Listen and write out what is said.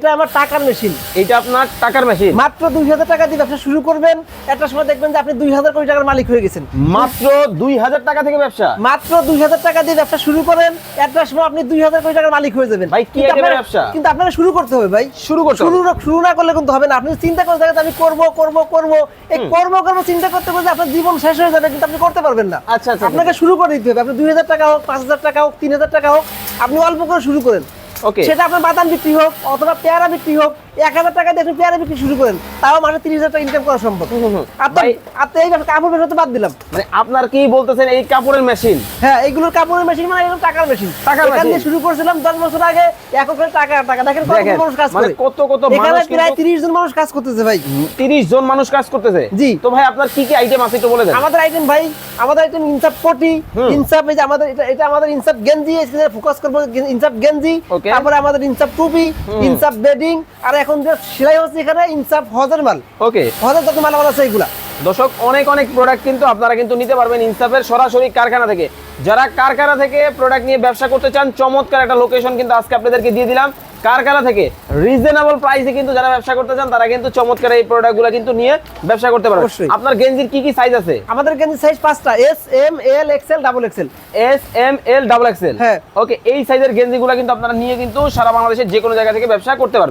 এটা আমার টাকার মেশিন এটা আপনার টাকার মেশিন মাত্র দুই হাজার টাকা দিয়ে ব্যবসা শুরু করবেন একটা সময় দেখবেন যে আপনি দুই হাজার কোটি টাকার মালিক হয়ে গেছেন। মাত্র দুই হাজার টাকা থেকে ব্যবসা? মাত্র দুই হাজার টাকা দিয়ে ব্যবসা শুরু করেন একটা সময় আপনি দুই হাজার কোটি টাকার মালিক হয়ে যাবেন। ভাই, কি ব্যবসা? কিন্তু আপনাকে শুরু করতে হবে ভাই। শুরু করতে শুরু। শুরু না করলে কিন্তু হবে না। আপনি চিন্তা করে থাকেন আমি করব করব করব। এই কর্ম কর্ম চিন্তা করতে করতে আপনার জীবন শেষ হয়ে যাবে কিন্তু আপনি করতে পারবেন না। আচ্ছা, আচ্ছা, আপনাকে শুরু করে দিতে হবে। আপনি দুই হাজার টাকা হোক পাঁচ হাজার টাকা হোক তিন হাজার টাকা হোক আপনি অল্প করে শুরু করেন। সেটা আপনার বাদাম বিক্রি হোক অথবা পেয়ারা বিক্রি হোক এক হাজার টাকা দিয়ে আপনি পেয়ারা বিক্রি শুরু করেন তাও মানে তিরিশ হাজার টাকা ইনকাম করা সম্ভব। ভাই- আপনি এই কাপড় তো বাদ দিলাম। মানে আপনার কি বলতেছেন এই কাপড়ের মেশিন হ্যাঁ এইগুলোর কাপড়ের মেশিন মানে এগুলো টাকার মেশিন টাকার এখান দিয়ে শুরু করেছিলাম দশ বছর আগে করে টাকা টাকা। দেখেন কত মানুষ কাজ মানে করে। কত কত এখানে প্রায় তিরিশ জন মানুষ কাজ করতেছে ভাই। তিরিশ জন মানুষ কাজ করতেছে? জি। তো ভাই আপনার কি কি আইটেম আছে একটু বলে দেন। আমাদের আইটেম ভাই আমাদের আইটেম ইনসাফ পটি ইনসাফ এই যে আমাদের এটা এটা আমাদের ইনসাফ গেঞ্জি ফোকাস করব ইনসাফ গেঞ্জি তারপরে আমাদের ইনসাফ টুপি ইনসাফ বেডিং আর এখন যে সেলাই হচ্ছে এখানে ইনসাফ হজের মাল। ওকে হজের যত মাল আছে দর্শক অনেক অনেক প্রোডাক্ট কিন্তু আপনারা কিন্তু নিতে পারবেন ইনসাফের সরাসরি কারখানা থেকে। যারা কারখানা থেকে প্রোডাক্ট নিয়ে ব্যবসা করতে চান চমৎকার একটা লোকেশন কিন্তু আজকে আপনাদেরকে দিয়ে দিলাম। কারখানা থেকে রিজনেবল প্রাইসে কিন্তু যারা ব্যবসা করতে চান তারা কিন্তু চমৎকার এই প্রোডাক্টগুলো কিন্তু নিয়ে ব্যবসা করতে পারবেন। আপনার গেঞ্জির কি কি সাইজ আছে? আমাদের গেঞ্জি সাইজ পাঁচটা S M L XL double XL S M L double XL হ্যাঁ। ওকে এই সাইজের গেঞ্জিগুলো কিন্তু আপনারা নিয়ে কিন্তু সারা বাংলাদেশের যে কোনো জায়গা থেকে ব্যবসা করতে পারবেন।